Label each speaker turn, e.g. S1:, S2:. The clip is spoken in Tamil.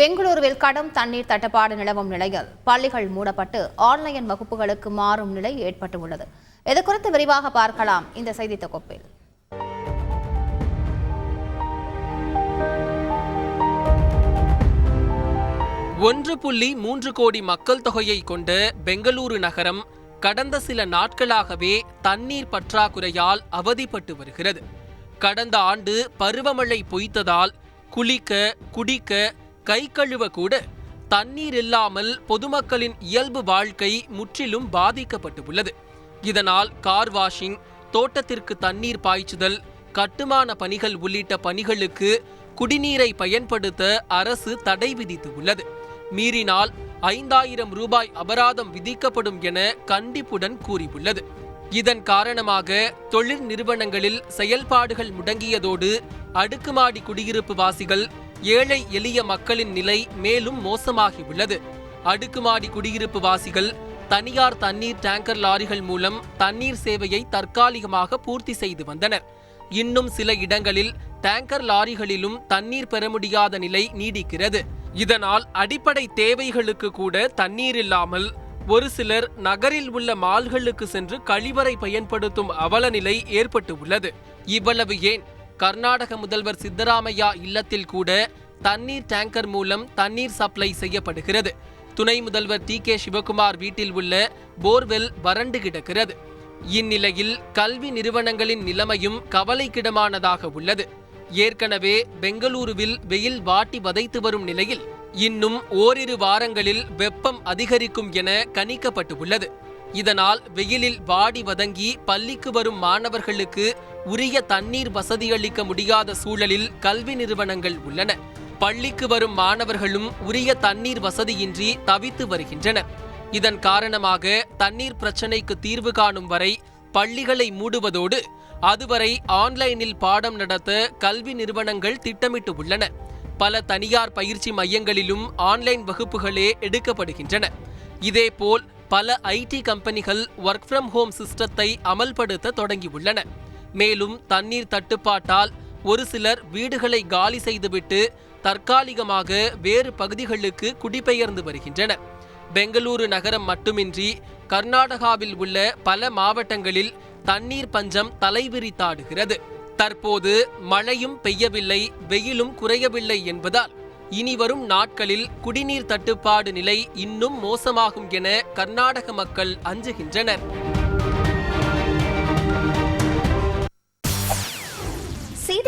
S1: பெங்களூருவில் கடும் தண்ணீர் தட்டுப்பாடு நிலவும் நிலையில் பள்ளிகள் மூடப்பட்டு ஆன்லைன் வகுப்புகளுக்கு மாறும் நிலை ஏற்பட்டுள்ளது. இது குறித்து விரிவாக பார்க்கலாம் இந்த செய்தி தொகுப்பில்.
S2: ஒன்று புள்ளி மூன்று கோடி மக்கள் தொகையை கொண்ட பெங்களூரு நகரம் கடந்த சில நாட்களாகவே தண்ணீர் பற்றாக்குறையால் அவதிப்பட்டு வருகிறது. கடந்த ஆண்டு பருவமழை பொய்த்ததால் குளிக்க குடிக்க கை கழுவ கூட தண்ணீர் இல்லாமல் பொதுமக்களின் இயல்பு வாழ்க்கை முற்றிலும் பாதிக்கப்பட்டு உள்ளது இதனால் கார் வாஷிங் தோட்டத்திற்கு தண்ணீர் பாய்ச்சுதல் கட்டுமான பணிகள் உள்ளிட்ட பணிகளுக்கு குடிநீரை பயன்படுத்த அரசு தடை விதித்து உள்ளது மீறினால் ஐந்தாயிரம் ரூபாய் அபராதம் விதிக்கப்படும் என கண்டிப்புடன் கூறியுள்ளது. இதன் காரணமாக தொழில் நிறுவனங்களில் செயல்பாடுகள் முடங்கியதோடு அடுக்குமாடி குடியிருப்பு வாசிகள் ஏழை எளிய மக்களின் நிலை மேலும் மோசமாகியுள்ளது. அடுக்குமாடி குடியிருப்பு வாசிகள் தனியார் தண்ணீர் டேங்கர் லாரிகள் மூலம் தண்ணீர் சேவையை தற்காலிகமாக பூர்த்தி செய்து வந்தனர். இன்னும் சில இடங்களில் டேங்கர் லாரிகளிலும் தண்ணீர் பெற முடியாத நிலை நீடிக்கிறது. இதனால் அடிப்படை தேவைகளுக்கு கூட தண்ணீர் இல்லாமல் ஒரு சிலர் நகரில் உள்ள மால்களுக்கு சென்று கழிவறை பயன்படுத்தும் அவல நிலை ஏற்பட்டு உள்ளது. இவ்வளவு ஏன் கர்நாடக முதல்வர் சித்தராமையா இல்லத்தில் கூட தண்ணீர் டேங்கர் மூலம் தண்ணீர் சப்ளை செய்யப்படுகிறது. துணை முதல்வர் டி கே சிவகுமார் வீட்டில் உள்ள போர்வெல் வறண்டு கிடக்கிறது. இந்நிலையில் கல்வி நிறுவனங்களின் நிலைமையும் கவலைக்கிடமானதாக உள்ளது. ஏற்கனவே பெங்களூருவில் வெயில் வாட்டி வதைத்து வரும் நிலையில் இன்னும் ஓரிரு வாரங்களில் வெப்பம் அதிகரிக்கும் என கணிக்கப்பட்டு உள்ளது இதனால் வெயிலில் வாடி வதங்கி பள்ளிக்கு வரும் மாணவர்களுக்கு உரிய தண்ணீர் வசதியளிக்க முடியாத சூழலில் கல்வி நிறுவனங்கள் உள்ளன. பள்ளிக்கு வரும் மாணவர்களும் உரிய தண்ணீர் வசதியின்றி தவித்து வருகின்றனர். இதன் காரணமாக தண்ணீர் பிரச்சினைக்கு தீர்வு காணும் வரை பள்ளிகளை மூடுவதோடு அதுவரை ஆன்லைனில் பாடம் நடத்த கல்வி நிறுவனங்கள் திட்டமிட்டு உள்ளன. பல தனியார் பயிற்சி மையங்களிலும் ஆன்லைன் வகுப்புகளே எடுக்கப்படுகின்றன. இதேபோல் பல ஐடி கம்பெனிகள் ஒர்க் ஃப்ரம் ஹோம் சிஸ்டத்தை அமல்படுத்த தொடங்கியுள்ளன. மேலும் தண்ணீர் தட்டுப்பாட்டால் ஒரு சிலர் வீடுகளை காலி செய்துவிட்டு தற்காலிகமாக வேறு பகுதிகளுக்கு குடிபெயர்ந்து வருகின்றனர். பெங்களூரு நகரம் மட்டுமின்றி கர்நாடகாவில் உள்ள பல மாவட்டங்களில் தண்ணீர் பஞ்சம் தலைவிரித்தாடுகிறது தற்போது மழையும் பெய்யவில்லை வெயிலும் குறையவில்லை என்பதால் இனிவரும் நாட்களில் குடிநீர் தட்டுப்பாடு நிலை இன்னும் மோசமாகும் என கர்நாடக மக்கள் அஞ்சுகின்றனர்.